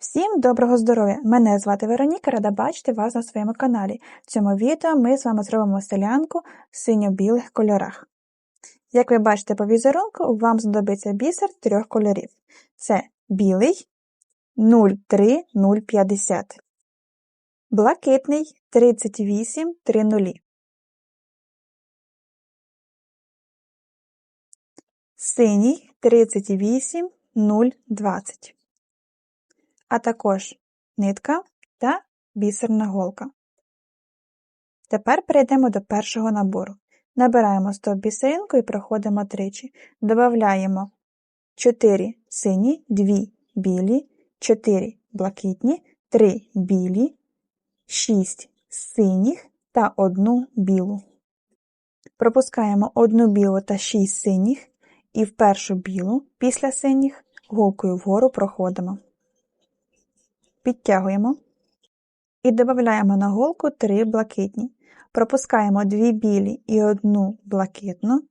Всім доброго здоров'я! Мене звати Вероніка, рада бачити вас на своєму каналі. В цьому відео ми з вами зробимо селянку в синьо-білих кольорах. Як ви бачите по візерунку, вам знадобиться бісер трьох кольорів. Це білий 03050, блакитний 3830, синій 38020 а також нитка та бісерна голка. Тепер перейдемо до першого набору. Набираємо стоп бісеринку і проходимо тричі. Додаємо 4 сині, 2 білі, 4 блакитні, 3 білі, 6 синіх та 1 білу. Пропускаємо 1 білу та 6 синіх і в першу білу після синіх голкою вгору проходимо підтягуємо і додаємо на голку 3 блакитні. Пропускаємо 2 білі і одну блакитну,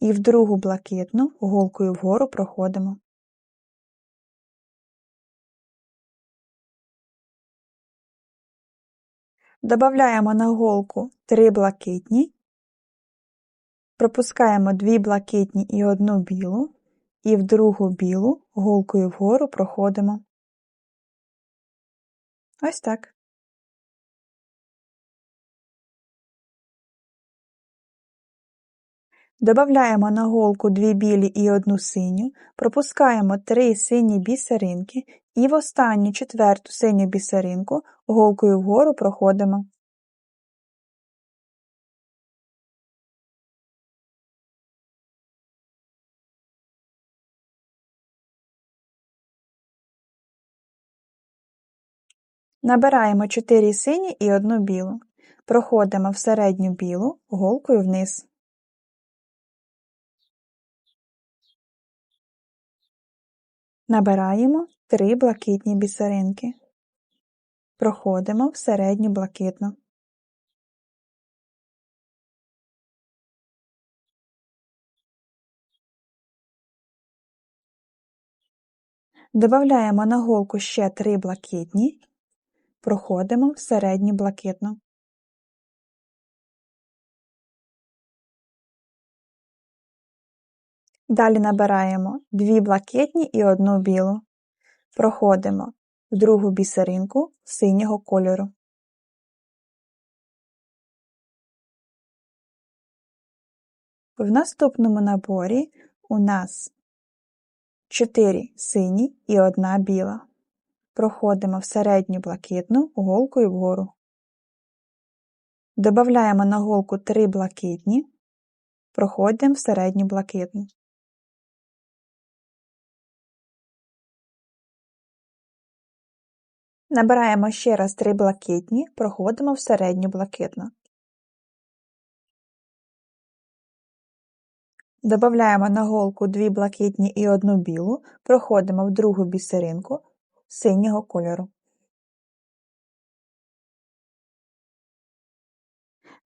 і в другу блакитну голкою вгору проходимо. Додаємо на голку 3 блакитні, пропускаємо 2 блакитні і одну білу, і в другу білу голкою вгору проходимо. Ось так. Добавляємо на голку дві білі і одну синю, пропускаємо три сині бісеринки і в останню четверту синю бісеринку голкою вгору проходимо. Набираємо 4 сині і одну білу. Проходимо в середню білу голкою вниз. Набираємо 3 блакитні бісеринки. Проходимо в середню блакитну. Добавляємо на голку ще 3 блакитні Проходимо в середню блакитну. Далі набираємо дві блакитні і одну білу. Проходимо в другу бісеринку синього кольору. В наступному наборі у нас 4 сині і одна біла. Проходимо в середню блакитну голкою вгору. Добавляємо на голку 3 блакитні, проходимо в середню блакитну. Набираємо ще раз 3 блакитні, проходимо в середню блакитну. Добавляємо на голку 2 блакитні і одну білу, проходимо в другу бісеринку, синього кольору.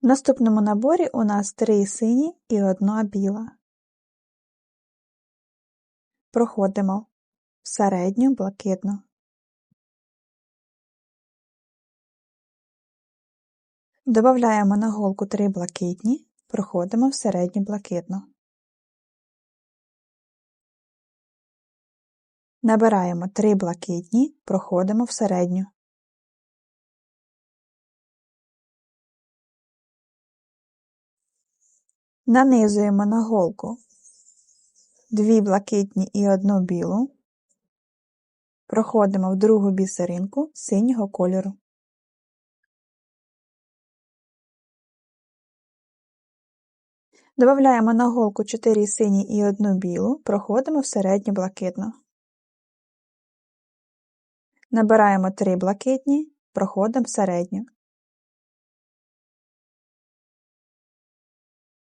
В наступному наборі у нас три сині і одна біла. Проходимо в середню блакитну. Добавляємо на голку три блакитні, проходимо в середню блакитну. Набираємо три блакитні, проходимо в середню. Нанизуємо на голку дві блакитні і одну білу, проходимо в другу бісеринку синього кольору. Додаємо на голку 4 сині і одну білу, проходимо в середню блакитну. Набираємо три блакитні, проходимо середню.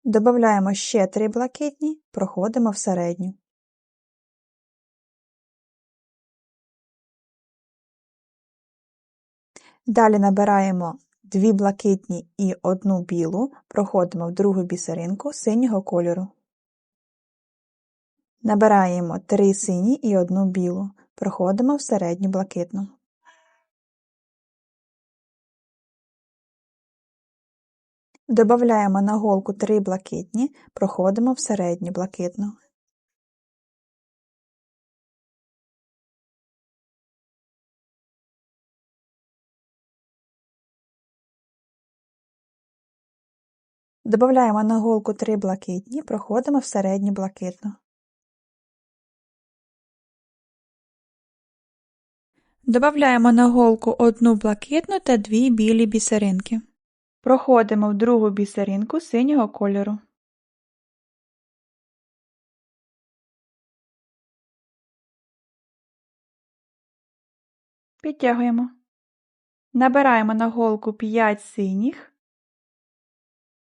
Добавляємо ще три блакитні, проходимо в середню. Далі набираємо дві блакитні і одну білу, проходимо в другу бісеринку синього кольору. Набираємо три сині і одну білу, проходимо в середню блакитну. Добавляємо на голку три блакитні, проходимо в середню блакитну. Добавляємо на голку три блакитні, проходимо в середню блакитну. Добавляємо на голку одну блакитну та дві білі бісеринки. Проходимо в другу бісеринку синього кольору. Підтягуємо. Набираємо на голку 5 синіх,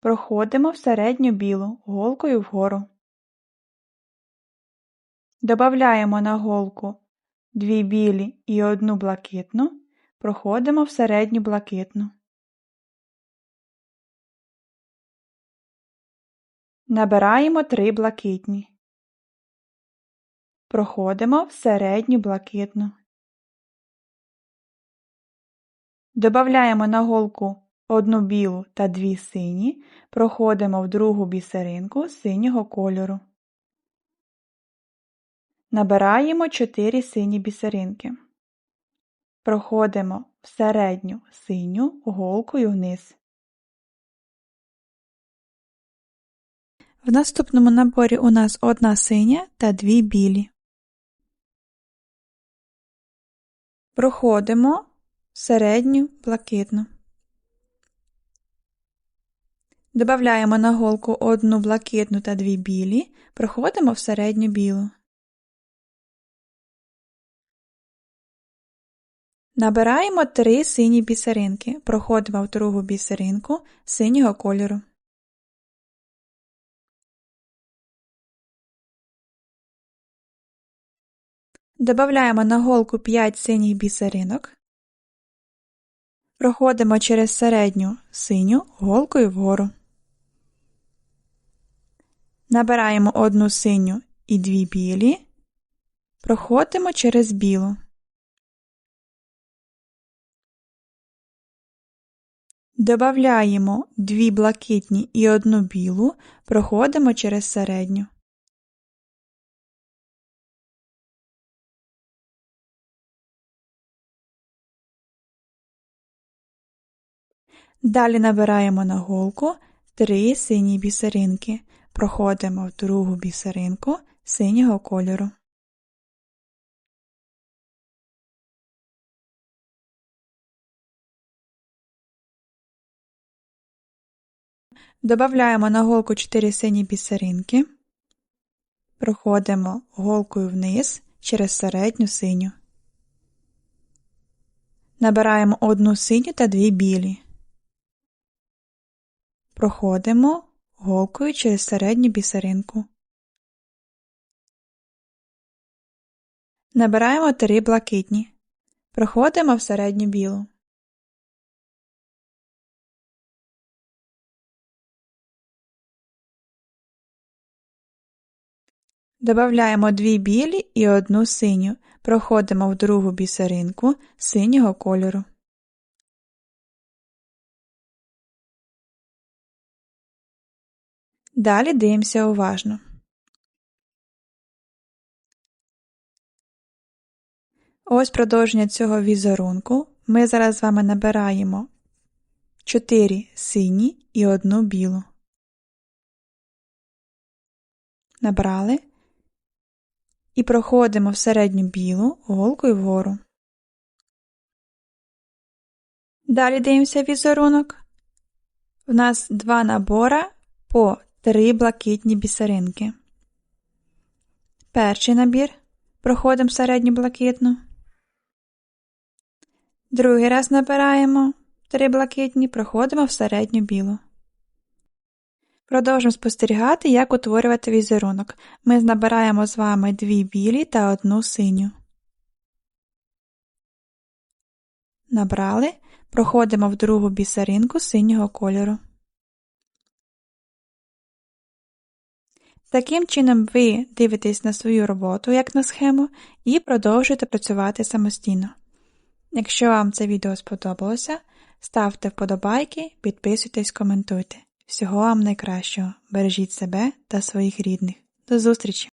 проходимо в середню білу голкою вгору. Добавляємо на голку дві білі і одну блакитну, проходимо в середню блакитну. Набираємо три блакитні. Проходимо в середню блакитну. Добавляємо на голку одну білу та дві сині, проходимо в другу бісеринку синього кольору. Набираємо 4 сині бісеринки. Проходимо в середню синю голкою вниз. В наступному наборі у нас одна синя та дві білі. Проходимо в середню блакитну. Добавляємо на голку одну блакитну та дві білі, проходимо в середню білу. Набираємо три сині бісеринки, проходимо в другу бісеринку синього кольору. Добавляємо на голку 5 синіх бісеринок, проходимо через середню синю голкою вгору. Набираємо одну синю і дві білі, проходимо через білу. Добавляємо дві блакитні і одну білу, проходимо через середню. Далі набираємо на голку три сині бісеринки, проходимо в другу бісеринку синього кольору. Добавляємо на голку 4 сині бісеринки, проходимо голкою вниз через середню синю. Набираємо одну синю та дві білі. Проходимо голкою через середню бісеринку. Набираємо три блакитні. Проходимо в середню білу. Добавляємо дві білі і одну синю, проходимо в другу бісеринку синього кольору. Далі дивимося уважно. Ось продовження цього візерунку. Ми зараз з вами набираємо 4 сині і одну білу. Набрали і проходимо в середню білу голкою вгору. Далі дивимося візерунок. У нас два набора по три блакитні бісеринки. Перший набір проходимо середню блакитну. Другий раз набираємо три блакитні, проходимо в середню білу. Продовжимо спостерігати, як утворювати візерунок. Ми набираємо з вами дві білі та одну синю. Набрали. Проходимо в другу бісеринку синього кольору. Таким чином ви дивитесь на свою роботу, як на схему, і продовжуєте працювати самостійно. Якщо вам це відео сподобалося, ставте вподобайки, підписуйтесь, коментуйте. Всього вам найкращого, бережіть себе та своїх рідних. До зустрічі!